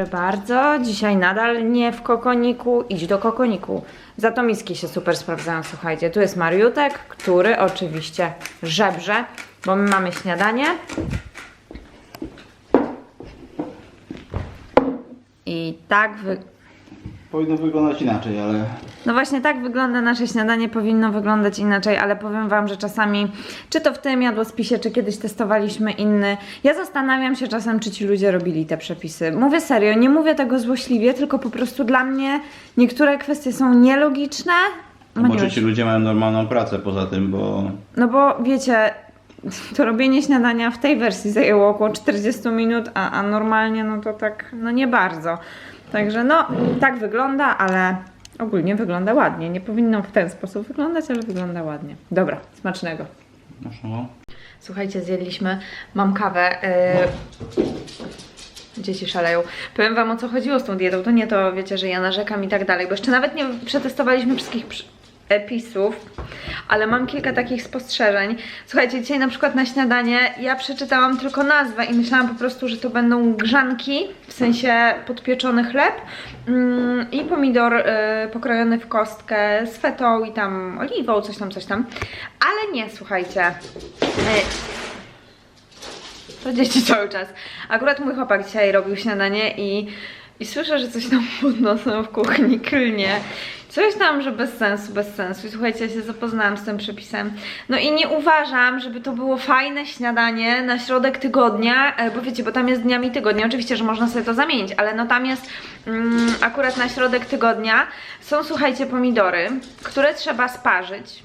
dobry bardzo. Dzisiaj nadal nie w kokoniku. Idź do kokoniku. Za to miski się super sprawdzają, słuchajcie. Tu jest Mariutek, który oczywiście żebrze, bo my mamy śniadanie. I tak wy... Powinno wyglądać inaczej, ale No właśnie tak wygląda nasze śniadanie, powinno wyglądać inaczej, ale powiem Wam, że czasami, czy to w tym jadłospisie, czy kiedyś testowaliśmy inny, ja zastanawiam się czasem, czy ci ludzie robili te przepisy. Mówię serio, nie mówię tego złośliwie, tylko po prostu dla mnie niektóre kwestie są nielogiczne. no może Maniuś, ci ludzie mają normalną pracę poza tym, bo No bo wiecie, to robienie śniadania w tej wersji zajęło około 40 minut, a, a normalnie no to tak, no nie bardzo. Także no, tak wygląda, ale ogólnie wygląda ładnie. Nie powinno w ten sposób wyglądać, ale wygląda ładnie. Dobra, smacznego. no. Słuchajcie, zjedliśmy, mam kawę. Yy... Dzieci szaleją. Powiem Wam o co chodziło z tą dietą. To nie to, wiecie, że ja narzekam i tak dalej, bo jeszcze nawet nie przetestowaliśmy wszystkich episów, ale mam kilka takich spostrzeżeń. Słuchajcie, dzisiaj na przykład na śniadanie ja przeczytałam tylko nazwę i myślałam po prostu, że to będą grzanki, w sensie podpieczony chleb mm, i pomidor y, pokrojony w kostkę z fetą i tam oliwą, coś tam, coś tam. Ale nie, słuchajcie. Y, to dzieci cały czas. Akurat mój chłopak dzisiaj robił śniadanie i, i słyszę, że coś tam pod nosem w kuchni klnie. Coś tam, że bez sensu, bez sensu. I słuchajcie, ja się zapoznałam z tym przepisem. No i nie uważam, żeby to było fajne śniadanie na środek tygodnia, e, bo wiecie, bo tam jest dniami tygodnia. Oczywiście, że można sobie to zamienić, ale no tam jest mm, akurat na środek tygodnia są, słuchajcie, pomidory, które trzeba sparzyć,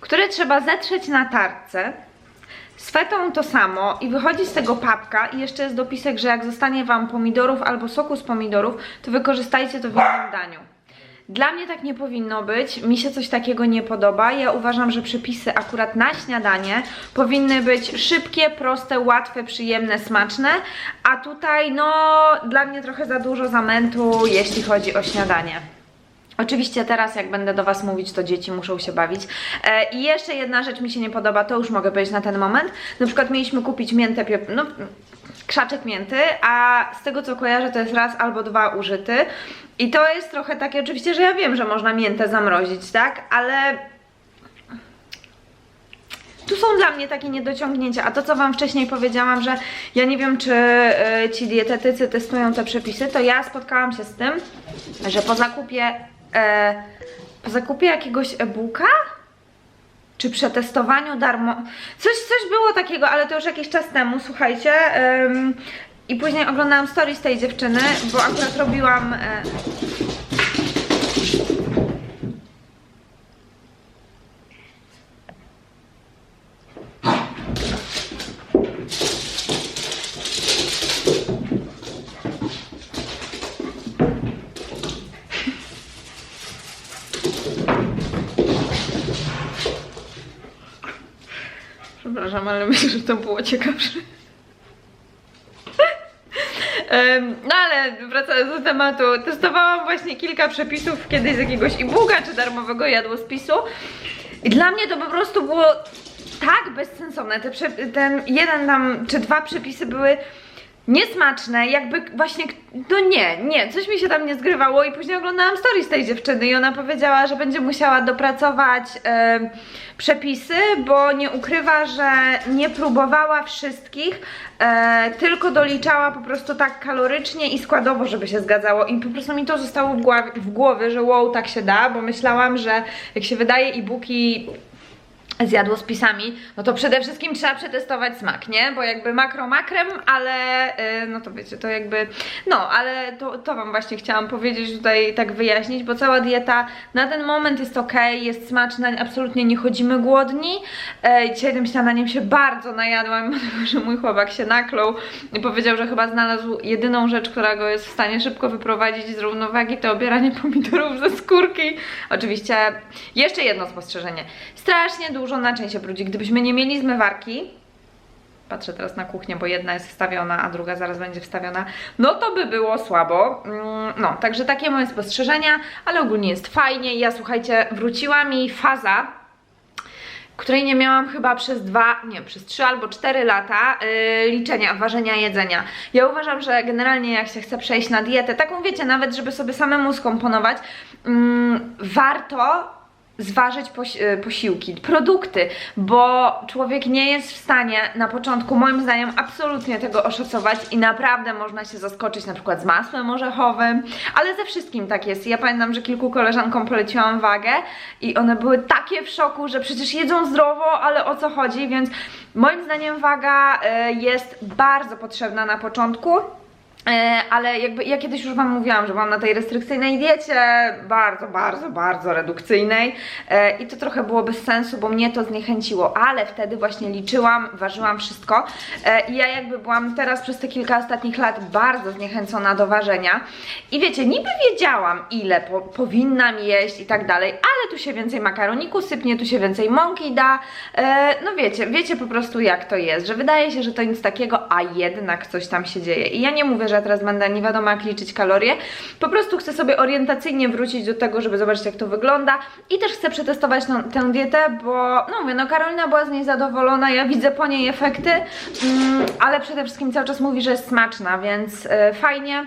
które trzeba zetrzeć na tarce. Z fetą to samo i wychodzi z tego papka i jeszcze jest dopisek, że jak zostanie Wam pomidorów albo soku z pomidorów, to wykorzystajcie to w innym daniu. Dla mnie tak nie powinno być, mi się coś takiego nie podoba. Ja uważam, że przepisy akurat na śniadanie powinny być szybkie, proste, łatwe, przyjemne, smaczne, a tutaj no dla mnie trochę za dużo zamętu, jeśli chodzi o śniadanie. Oczywiście teraz jak będę do Was mówić, to dzieci muszą się bawić. E, I jeszcze jedna rzecz mi się nie podoba, to już mogę powiedzieć na ten moment. Na przykład mieliśmy kupić miętę, no krzaczek mięty, a z tego co kojarzę to jest raz albo dwa użyty. I to jest trochę takie, oczywiście, że ja wiem, że można miętę zamrozić, tak? Ale tu są dla mnie takie niedociągnięcia, a to co Wam wcześniej powiedziałam, że ja nie wiem, czy y, ci dietetycy testują te przepisy, to ja spotkałam się z tym, że po zakupie, e, po zakupie jakiegoś e-booka, czy przetestowaniu darmo, coś, coś było takiego, ale to już jakiś czas temu, słuchajcie, i później oglądałam stories tej dziewczyny, bo akurat robiłam... E, Ale myślę, że to było ciekawsze. No ale wracając do tematu, testowałam właśnie kilka przepisów kiedyś z jakiegoś e-booka czy darmowego jadłospisu i dla mnie to po prostu było tak bezsensowne. Te ten jeden tam czy dwa przepisy były niesmaczne, jakby właśnie, no nie, nie, coś mi się tam nie zgrywało i później oglądałam stories tej dziewczyny i ona powiedziała, że będzie musiała dopracować przepisy, bo nie ukrywa, że nie próbowała wszystkich, e, tylko doliczała po prostu tak kalorycznie i składowo, żeby się zgadzało. I po prostu mi to zostało w, głowie, w głowie, że wow, tak się da, bo myślałam, że jak się wydaje e-booki z jadłospisami, no to przede wszystkim trzeba przetestować smak, nie? Bo jakby makro makrem, ale yy, no to wiecie, to jakby, no, ale to, to Wam właśnie chciałam powiedzieć tutaj, tak wyjaśnić, bo cała dieta na ten moment jest ok, jest smaczna, absolutnie nie chodzimy głodni. E, dzisiaj tym śniadaniem się bardzo najadłam, mimo tego, że mój chłopak się naklął i powiedział, że chyba znalazł jedyną rzecz, która go jest w stanie szybko wyprowadzić z równowagi, to obieranie pomidorów ze skórki. Oczywiście jeszcze jedno spostrzeżenie. Strasznie dużo naczyń się brudzi. Gdybyśmy nie mieli zmywarki, patrzę teraz na kuchnię, bo jedna jest wstawiona, a druga zaraz będzie wstawiona, no to by było słabo. Mm, No, także takie moje spostrzeżenia, ale ogólnie jest fajnie. Ja słuchajcie, wróciła mi faza której nie miałam chyba przez dwa, nie, przez trzy albo cztery lata yy, liczenia, ważenia jedzenia. Ja uważam, że generalnie jak się chce przejść na dietę, taką wiecie, nawet żeby sobie samemu skomponować, mm, warto zważyć y, posiłki, produkty, bo człowiek nie jest w stanie na początku, moim zdaniem, absolutnie tego oszacować i naprawdę można się zaskoczyć na przykład z masłem orzechowym, ale ze wszystkim tak jest. Ja pamiętam, że kilku koleżankom poleciłam wagę i one były takie w szoku, że przecież jedzą zdrowo, ale o co chodzi, więc moim zdaniem waga y, jest bardzo potrzebna na początku. E, ale jakby ja kiedyś już Wam mówiłam, że byłam na tej restrykcyjnej diecie, bardzo, bardzo, bardzo redukcyjnej e, i to trochę było bez sensu, bo mnie to zniechęciło, ale wtedy właśnie liczyłam, ważyłam wszystko e, i ja jakby byłam teraz przez te kilka ostatnich lat bardzo zniechęcona do ważenia. I wiecie, niby wiedziałam ile po, powinnam jeść i tak dalej, ale tu się więcej makaroniku sypnie, tu się więcej mąki da, no wiecie, wiecie po prostu jak to jest, że wydaje się, że to nic takiego, a jednak coś tam się dzieje. I ja nie mówię, że ja teraz będę nie wiadomo jak liczyć kalorie, po prostu chcę sobie orientacyjnie wrócić do tego, żeby zobaczyć jak to wygląda i też chcę przetestować no, tę dietę, bo no mówię, no Karolina była z niej zadowolona, ja widzę po niej efekty, mm, ale przede wszystkim cały czas mówi, że jest smaczna, więc e, fajnie.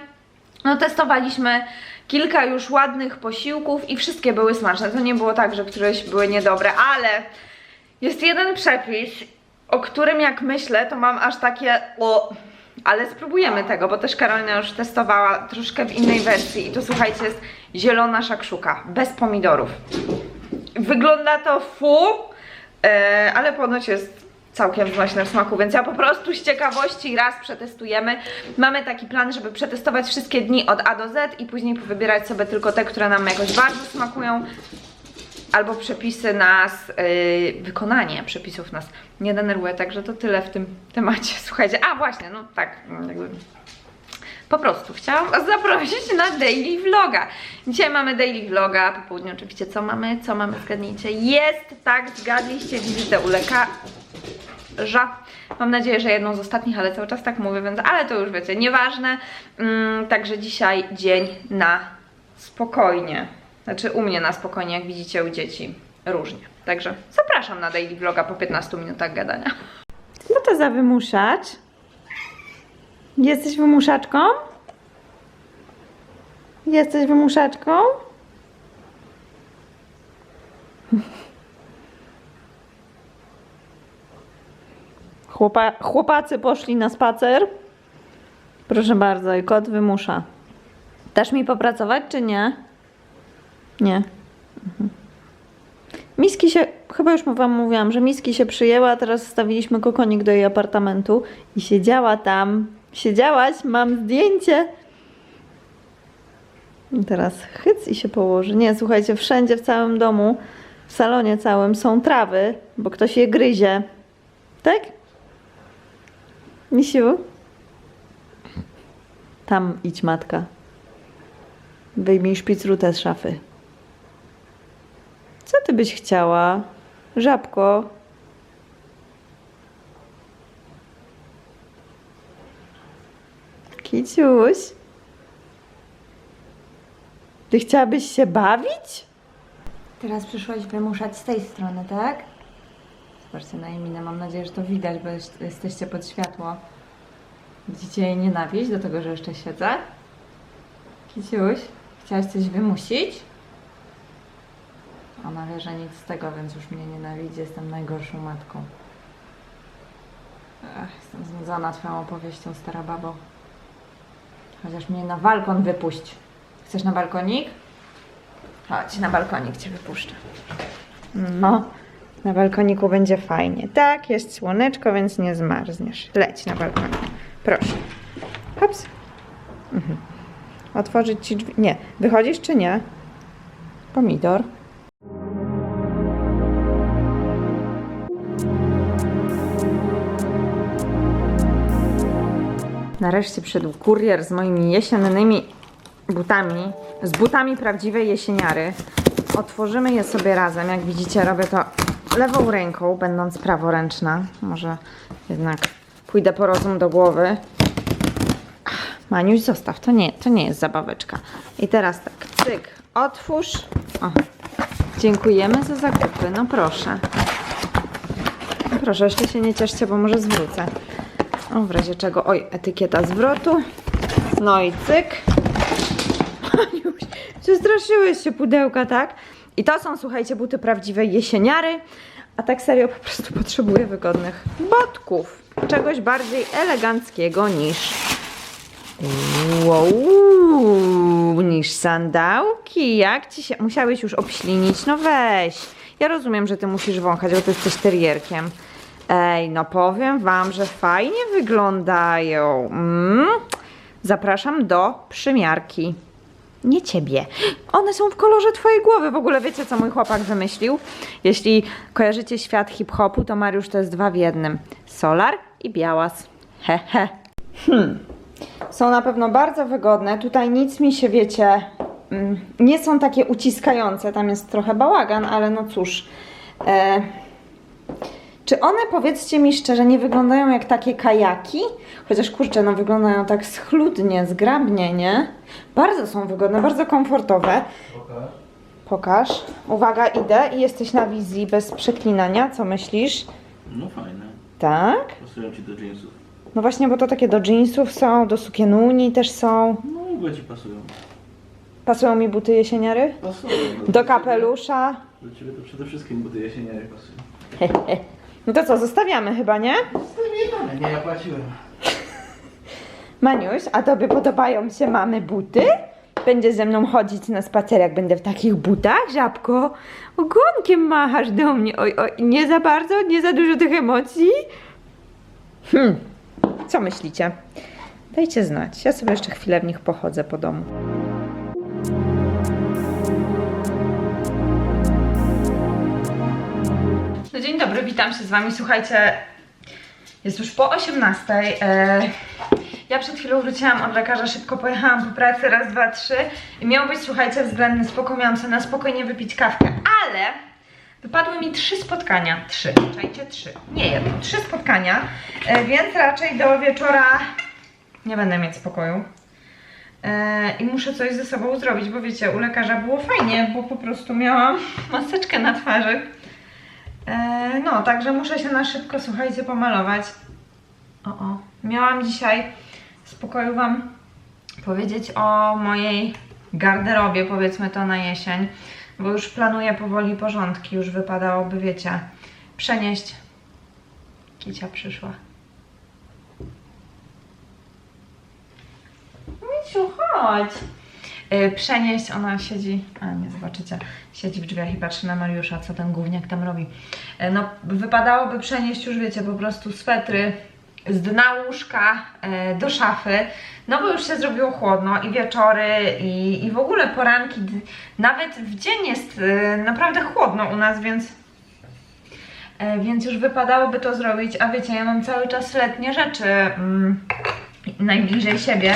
No testowaliśmy kilka już ładnych posiłków i wszystkie były smaczne. To nie było tak, że któreś były niedobre, ale jest jeden przepis, o którym jak myślę, to mam aż takie o, ale spróbujemy tego, bo też Karolina już testowała troszkę w innej wersji i to słuchajcie, jest zielona szakszuka, bez pomidorów. Wygląda to fu, e, ale ponoć jest całkiem znośne w smaku, więc ja po prostu z ciekawości raz przetestujemy. Mamy taki plan, żeby przetestować wszystkie dni od A do Z i później wybierać sobie tylko te, które nam jakoś bardzo smakują. Albo przepisy nas, yy, wykonanie przepisów nas nie denerwuje, także to tyle w tym temacie. Słuchajcie, a właśnie, no tak, jakby po prostu chciałam Was zaprosić na daily vloga. Dzisiaj mamy daily vloga, po południu oczywiście co mamy, co mamy, zgadnijcie. Jest, tak, zgadliście, wizytę u lekarza. Mam nadzieję, że jedną z ostatnich, ale cały czas tak mówię, więc ale to już wiecie, nieważne. Mm, także dzisiaj dzień na spokojnie. Znaczy u mnie na spokojnie, jak widzicie u dzieci różnie. Także zapraszam na daily vloga po 15 minutach gadania. Co to za wymuszacz? Jesteś wymuszaczką? Jesteś wymuszaczką? Chłopa chłopacy poszli na spacer. Proszę bardzo, i kot wymusza. Dasz mi popracować, czy nie? Nie. Mhm. Miski się, chyba już wam mówiłam, że miski się przyjęła, teraz stawiliśmy kokonik do jej apartamentu i siedziała tam. Siedziałaś, mam zdjęcie. I teraz chyc i się położy. Nie, słuchajcie, wszędzie w całym domu, w salonie całym są trawy, bo ktoś je gryzie. Tak? Misiu? Tam idź, matka. Wyjmij szpicrutę z szafy. Co ty byś chciała? Żabko. Kiciuś. Ty chciałabyś się bawić? Teraz przyszłaś wymuszać z tej strony, tak? Zobaczcie na minę. Mam nadzieję, że to widać, bo jest- jesteście pod światło. Widzicie jej nienawiść do tego, że jeszcze siedzę? Kiciuś, chciałaś coś wymusić? Ona wie, że nic z tego, więc już mnie nienawidzi. Jestem najgorszą matką. Ach, jestem znudzona twoją opowieścią, stara babo. Chociaż mnie na balkon wypuść. Chcesz na balkonik? Chodź, na balkonik cię wypuszczę. No, na balkoniku będzie fajnie. Tak, jest słoneczko, więc nie zmarzniesz. Leć na balkonik. Proszę. Hops. Mhm. Otworzyć ci drzwi. Nie. Wychodzisz czy nie? Pomidor. Nareszcie przyszedł kurier z moimi jesiennymi butami, z butami prawdziwej jesieniary. Otworzymy je sobie razem. Jak widzicie, robię to lewą ręką, będąc praworęczna. Może jednak pójdę po rozum do głowy. Maniuś, zostaw, to nie, to nie jest zabaweczka. I teraz tak, cyk, otwórz. O, dziękujemy za zakupy, no proszę. proszę, jeszcze się nie cieszcie, bo może zwrócę. O, w razie czego, oj, etykieta zwrotu. No i cyk. Przestraszyłeś się pudełka, tak? I to są, słuchajcie, buty prawdziwe jesieniary. A tak serio po prostu potrzebuję wygodnych botków. Czegoś bardziej eleganckiego niż Wow, niż sandałki. Jak ci się. Musiałeś już obślinić? No weź. Ja rozumiem, że ty musisz wąchać, bo ty jesteś terierkiem. Ej, no powiem wam, że fajnie wyglądają. Mm. Zapraszam do przymiarki. Nie ciebie. One są w kolorze twojej głowy. W ogóle wiecie, co mój chłopak wymyślił? Jeśli kojarzycie świat hip-hopu, to Mariusz to jest dwa w jednym. Solar i białas. Hehe. Hmm. Są na pewno bardzo wygodne. Tutaj nic mi się, wiecie, mm, nie są takie uciskające. Tam jest trochę bałagan, ale no cóż. E, czy one, powiedzcie mi szczerze, nie wyglądają jak takie kajaki? Chociaż kurczę, no wyglądają tak schludnie, zgrabnie, nie? Bardzo są wygodne, bardzo komfortowe. Pokaż. Uwaga, idę i jesteś na wizji bez przeklinania. Co myślisz? No fajne. Tak? Pasują ci do jeansów. No właśnie, bo to takie do jeansów są, do sukienuni też są. No w ogóle ci pasują. Pasują mi buty jesieniary? Pasują. Do kapelusza. Do ciebie to przede wszystkim buty jesieniary pasują. No to co, zostawiamy chyba, nie? Stawiamy. Nie, ja płaciłem. Maniuś, a tobie podobają się mamy buty? Będziesz ze mną chodzić na spacer, jak będę w takich butach, żabko? Ogonkiem machasz do mnie. Oj, oj, nie za bardzo, nie za dużo tych emocji? Hmm, co myślicie? Dajcie znać. Ja sobie jeszcze chwilę w nich pochodzę po domu. Dzień dobry, witam się z Wami. Słuchajcie, jest już po 18. E, ja przed chwilą wróciłam od lekarza, szybko pojechałam po pracy, raz, dwa, trzy. I miał być, słuchajcie, względny spokój, miałam sobie na spokojnie wypić kawkę, ale wypadły mi trzy spotkania. Trzy, czajcie, trzy. Nie jedno, trzy spotkania, e, więc raczej do wieczora nie będę mieć spokoju. E, I muszę coś ze sobą zrobić, bo wiecie, u lekarza było fajnie, bo po prostu miałam maseczkę na twarzy. E, no, także muszę się na szybko, słuchajcie, pomalować. O, o. Miałam dzisiaj spokoju Wam powiedzieć o mojej garderobie, powiedzmy to na jesień, bo już planuję powoli porządki, już wypadałoby, wiecie, przenieść. Kicia przyszła. Misiu, chodź! Y, przenieść, ona siedzi, a nie zobaczycie, siedzi w drzwiach i patrzy na Mariusza, co ten gówniak tam robi. Y, No, wypadałoby przenieść już, wiecie, po prostu swetry z dna łóżka y, do szafy, no bo już się zrobiło chłodno i wieczory i, i w ogóle poranki, nawet w dzień jest naprawdę chłodno u nas, więc więc już wypadałoby to zrobić, a wiecie, ja mam cały czas letnie rzeczy mm, najbliżej siebie,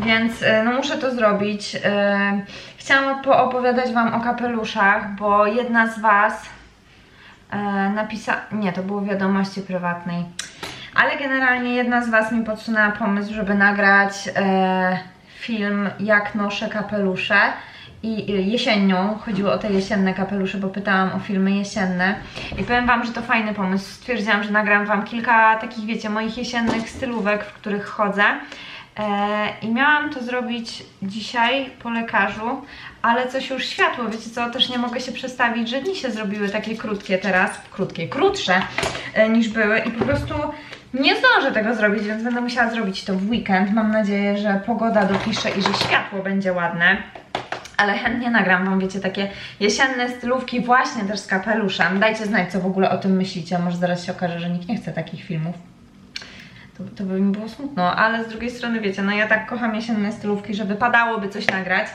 więc e, no muszę to zrobić. E, Chciałam poopowiadać Wam o kapeluszach, bo jedna z Was e, napisała, nie, to było w wiadomości prywatnej, ale generalnie jedna z Was mi podsunęła pomysł, żeby nagrać film jak noszę kapelusze i jesienią, chodziło o te jesienne kapelusze, bo pytałam o filmy jesienne. I powiem Wam, że to fajny pomysł, stwierdziłam, że nagram Wam kilka takich, wiecie, moich jesiennych stylówek, w których chodzę i miałam to zrobić dzisiaj po lekarzu, ale coś już światło, wiecie co, też nie mogę się przestawić, że dni się zrobiły takie krótkie teraz, krótkie, krótsze e, niż były i po prostu nie zdążę tego zrobić, więc będę musiała zrobić to w weekend. Mam nadzieję, że pogoda dopisze i że światło będzie ładne. Ale chętnie nagram Wam, wiecie, takie jesienne stylówki właśnie też z kapeluszem. Dajcie znać, co w ogóle o tym myślicie. Może zaraz się okaże, że nikt nie chce takich filmów. To, to by mi było smutno, ale z drugiej strony wiecie, no ja tak kocham jesienne stylówki, że wypadałoby coś nagrać.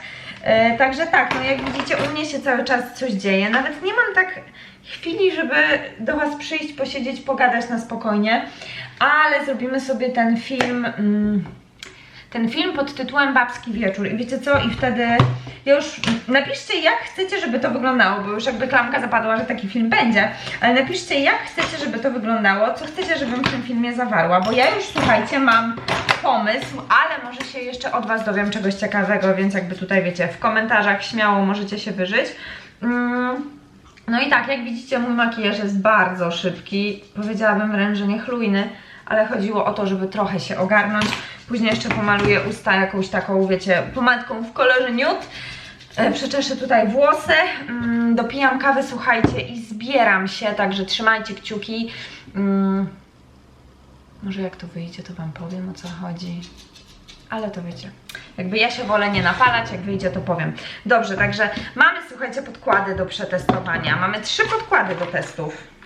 E, także tak, no jak widzicie, u mnie się cały czas coś dzieje. Nawet nie mam tak chwili, żeby do Was przyjść, posiedzieć, pogadać na spokojnie, ale zrobimy sobie ten film. Mm, ten film pod tytułem Babski Wieczór i wiecie co? I wtedy ja już napiszcie jak chcecie, żeby to wyglądało, bo już jakby klamka zapadła, że taki film będzie, ale napiszcie jak chcecie, żeby to wyglądało, co chcecie, żebym w tym filmie zawarła, bo ja już słuchajcie, mam pomysł, ale może się jeszcze od Was dowiem czegoś ciekawego, więc jakby tutaj wiecie, w komentarzach śmiało możecie się wyżyć. Mm. No i tak, jak widzicie, mój makijaż jest bardzo szybki. Powiedziałabym wręcz, że niechlujny, ale chodziło o to, żeby trochę się ogarnąć. Później jeszcze pomaluję usta jakąś taką, wiecie, pomadką w kolorze nude. Przeczeszę tutaj włosy, mm, dopijam kawę, słuchajcie, i zbieram się, także trzymajcie kciuki. Mm, może jak to wyjdzie, to Wam powiem o co chodzi. Ale to wiecie, jakby ja się wolę nie napalać, jak wyjdzie, to powiem. Dobrze, także mamy, słuchajcie, podkłady do przetestowania. Mamy trzy podkłady do testów.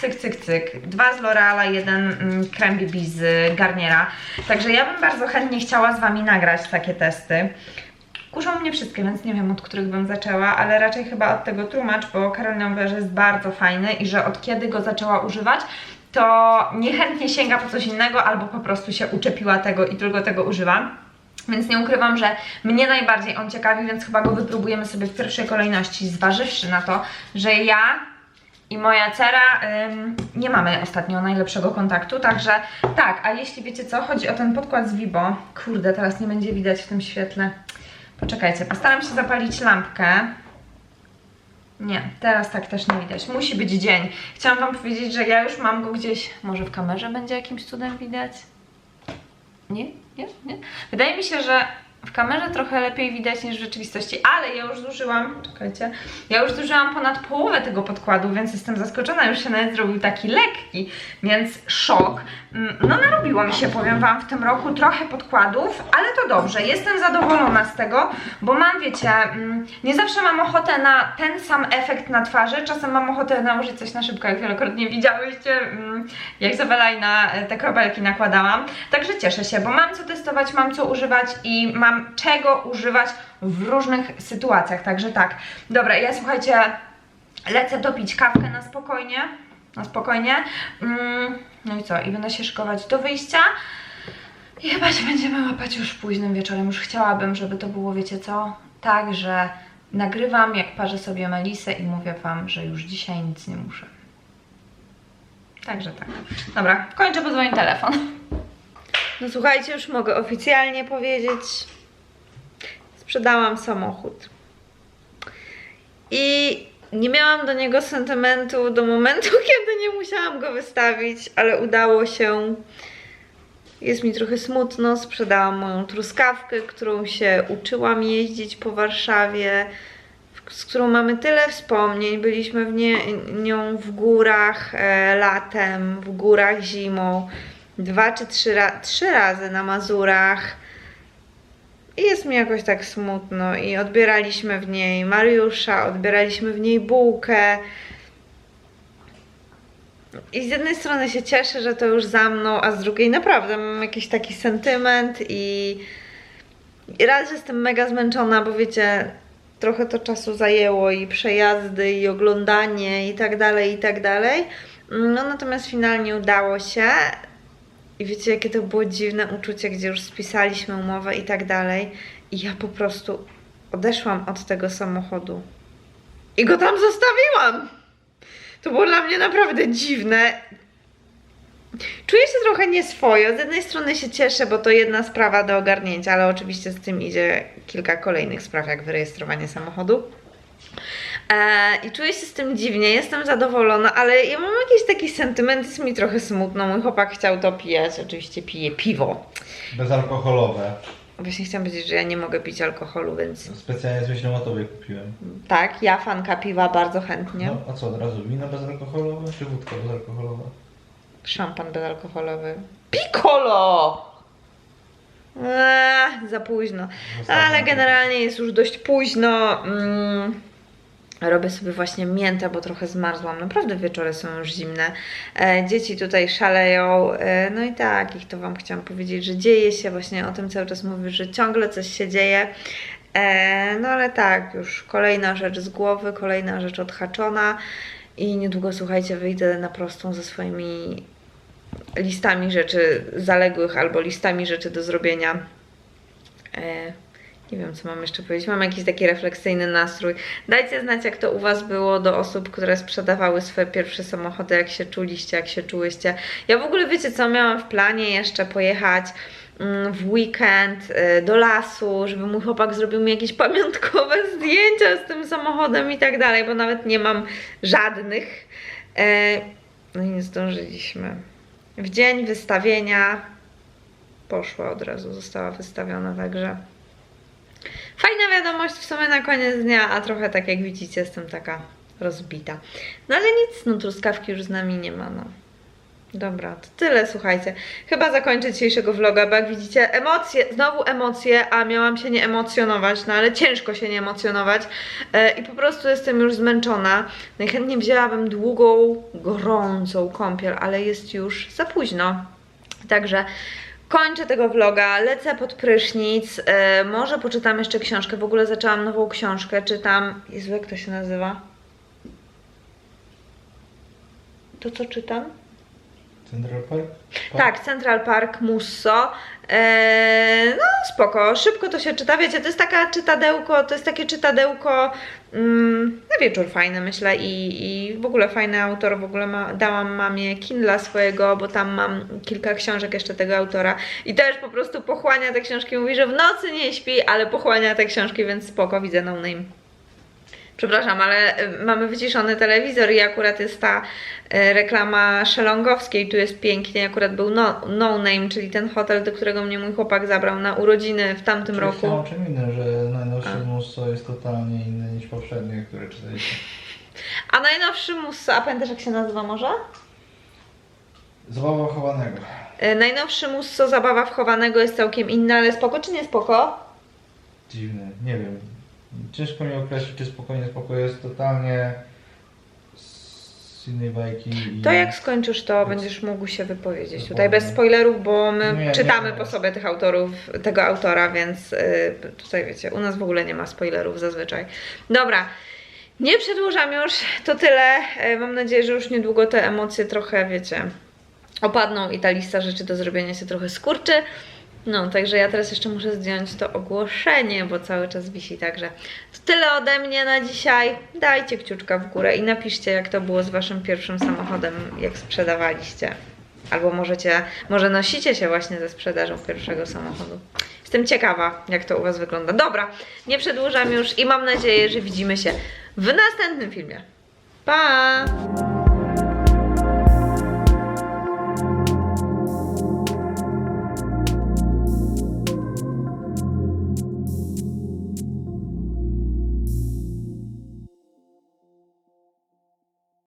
Cyk, cyk, cyk. Dwa z L'Oreala, jeden mm, krem BB z Garniera. Także ja bym bardzo chętnie chciała z Wami nagrać takie testy. Kuszą mnie wszystkie, więc nie wiem od których bym zaczęła, ale raczej chyba od tego tłumacz, bo Karolina mówi, że jest bardzo fajny i że od kiedy go zaczęła używać, to niechętnie sięga po coś innego albo po prostu się uczepiła tego i tylko tego używa. Więc nie ukrywam, że mnie najbardziej on ciekawi, więc chyba go wypróbujemy sobie w pierwszej kolejności, zważywszy na to, że ja i moja cera ym, nie mamy ostatnio najlepszego kontaktu, także tak, a jeśli wiecie co, chodzi o ten podkład z Vibo, kurde, teraz nie będzie widać w tym świetle. Poczekajcie, postaram się zapalić lampkę. Nie, teraz tak też nie widać. Musi być dzień. Chciałam Wam powiedzieć, że ja już mam go gdzieś. Może w kamerze będzie jakimś cudem widać? Nie? Nie? Nie? Wydaje mi się, że w kamerze trochę lepiej widać niż w rzeczywistości, ale ja już zużyłam, czekajcie, ja już zużyłam ponad połowę tego podkładu, więc jestem zaskoczona, już się nawet zrobił taki lekki, więc szok. Mm, No narobiło mi się, powiem Wam, w tym roku trochę podkładów, ale to dobrze, jestem zadowolona z tego, bo mam, wiecie, mm, nie zawsze mam ochotę na ten sam efekt na twarzy, czasem mam ochotę nałożyć coś na szybko, jak wielokrotnie widziałyście, mm, jak Izabela na e, te kropelki nakładałam. Także cieszę się, bo mam co testować, mam co używać i mam czego używać w różnych sytuacjach, także tak. Dobra, ja słuchajcie, lecę dopić kawkę na spokojnie, na spokojnie. Mm, no i co? I będę się szykować do wyjścia. I chyba się będziemy łapać już późnym wieczorem. Już chciałabym, żeby to było, wiecie co? Tak, że nagrywam, jak parzę sobie melisę i mówię Wam, że już dzisiaj nic nie muszę. Także tak. Dobra, kończę, bo dzwoni telefon. No słuchajcie, już mogę oficjalnie powiedzieć. Sprzedałam samochód. I nie miałam do niego sentymentu do momentu, kiedy nie musiałam go wystawić, ale udało się. Jest mi trochę smutno. Sprzedałam moją truskawkę, którą się uczyłam jeździć po Warszawie, z którą mamy tyle wspomnień. Byliśmy w nie, nią w górach e, latem, w górach zimą, dwa czy trzy, trzy razy na Mazurach. I jest mi jakoś tak smutno. I odbieraliśmy w niej Mariusza, odbieraliśmy w niej bułkę. I z jednej strony się cieszę, że to już za mną, a z drugiej naprawdę mam jakiś taki sentyment i, i raz że jestem mega zmęczona, bo wiecie, trochę to czasu zajęło i przejazdy, i oglądanie, i tak dalej, i tak dalej. No natomiast finalnie udało się. I wiecie, jakie to było dziwne uczucie, gdzie już spisaliśmy umowę i tak dalej. I ja po prostu odeszłam od tego samochodu. I go tam zostawiłam! To było dla mnie naprawdę dziwne. Czuję się trochę nieswojo. Z jednej strony się cieszę, bo to jedna sprawa do ogarnięcia, ale oczywiście z tym idzie kilka kolejnych spraw, jak wyrejestrowanie samochodu. E, I czuję się z tym dziwnie, jestem zadowolona, ale ja mam jakiś taki sentyment, jest mi trochę smutno. Mój chłopak chciał to pijać, oczywiście pije piwo. Bezalkoholowe. Właśnie chciałam powiedzieć, że ja nie mogę pić alkoholu, więc Specjalnie z myślą o tobie kupiłem. tak, ja fanka piwa bardzo chętnie. No, a co, od razu wino bezalkoholowe czy wódka bezalkoholowa? Szampan bezalkoholowy. Piccolo! Eee, za późno. Ale generalnie jest już dość późno. Mm, robię sobie właśnie miętę, bo trochę zmarzłam. Naprawdę wieczory są już zimne. E, dzieci tutaj szaleją. E, no i tak, ich to Wam chciałam powiedzieć, że dzieje się. Właśnie o tym cały czas mówię, że ciągle coś się dzieje. E, no ale tak, już kolejna rzecz z głowy, kolejna rzecz odhaczona. I niedługo, słuchajcie, wyjdę na prostą ze swoimi listami rzeczy zaległych albo listami rzeczy do zrobienia. E, nie wiem, co mam jeszcze powiedzieć. Mam jakiś taki refleksyjny nastrój. Dajcie znać, jak to u Was było do osób, które sprzedawały swoje pierwsze samochody, jak się czuliście, jak się czułyście. Ja w ogóle, wiecie co, miałam w planie jeszcze pojechać mm, w weekend y, do lasu, żeby mój chłopak zrobił mi jakieś pamiątkowe zdjęcia z tym samochodem i tak dalej, bo nawet nie mam żadnych. E, No i nie zdążyliśmy. W dzień wystawienia poszła od razu, została wystawiona, także fajna wiadomość w sumie na koniec dnia, a trochę tak jak widzicie jestem taka rozbita. No ale nic, no truskawki już z nami nie ma, no. Dobra, to tyle, słuchajcie. Chyba zakończę dzisiejszego vloga, bo jak widzicie, emocje, znowu emocje, a miałam się nie emocjonować, no ale ciężko się nie emocjonować e, i po prostu jestem już zmęczona. Najchętniej wzięłabym długą, gorącą kąpiel, ale jest już za późno. Także kończę tego vloga, lecę pod prysznic, e, może poczytam jeszcze książkę, w ogóle zaczęłam nową książkę, czytam, Jezu, jak to się nazywa? To co czytam? Central Park? Tak, Central Park Musso. Eee, no spoko, szybko to się czyta. Wiecie, to jest taka czytadełko, to jest takie czytadełko mm, na wieczór fajne myślę i, i w ogóle fajny autor, w ogóle ma, dałam mamie Kindla swojego, bo tam mam kilka książek jeszcze tego autora i też po prostu pochłania te książki, mówi, że w nocy nie śpi, ale pochłania te książki, więc spoko, widzę no name. Przepraszam, ale y, mamy wyciszony telewizor i akurat jest ta y, reklama szelongowskiej, tu jest pięknie, akurat był no, no Name, czyli ten hotel, do którego mnie mój chłopak zabrał na urodziny w tamtym Czyli roku. Chciałem czym innym, że najnowszy. Musso jest totalnie inny niż poprzednie, które czytaliśmy. A najnowszy Musso, a pamiętasz jak się nazywa może? Zabawa chowanego. Y, najnowszy Musso, zabawa wchowanego jest całkiem inna, ale spoko czy nie spoko? Dziwny, nie wiem. Ciężko mi określić, czy spokojnie spoko jest totalnie z innej bajki. I... To jak skończysz to będziesz mógł się wypowiedzieć. Tutaj bez spoilerów, bo my Nie, nie, czytamy nie. po sobie tych autorów, tego autora, więc y, tutaj wiecie, u nas w ogóle nie ma spoilerów zazwyczaj. Dobra, nie przedłużam już, to tyle. Y, Mam nadzieję, że już niedługo te emocje trochę, wiecie, opadną i ta lista rzeczy do zrobienia się trochę skurczy. No, także ja teraz jeszcze muszę zdjąć to ogłoszenie, bo cały czas wisi, także to tyle ode mnie na dzisiaj. Dajcie kciuczka w górę i napiszcie, jak to było z waszym pierwszym samochodem, jak sprzedawaliście. Albo możecie, może nosicie się właśnie ze sprzedażą pierwszego samochodu. Jestem ciekawa, jak to u was wygląda. Dobra, nie przedłużam już i mam nadzieję, że widzimy się w następnym filmie. Pa!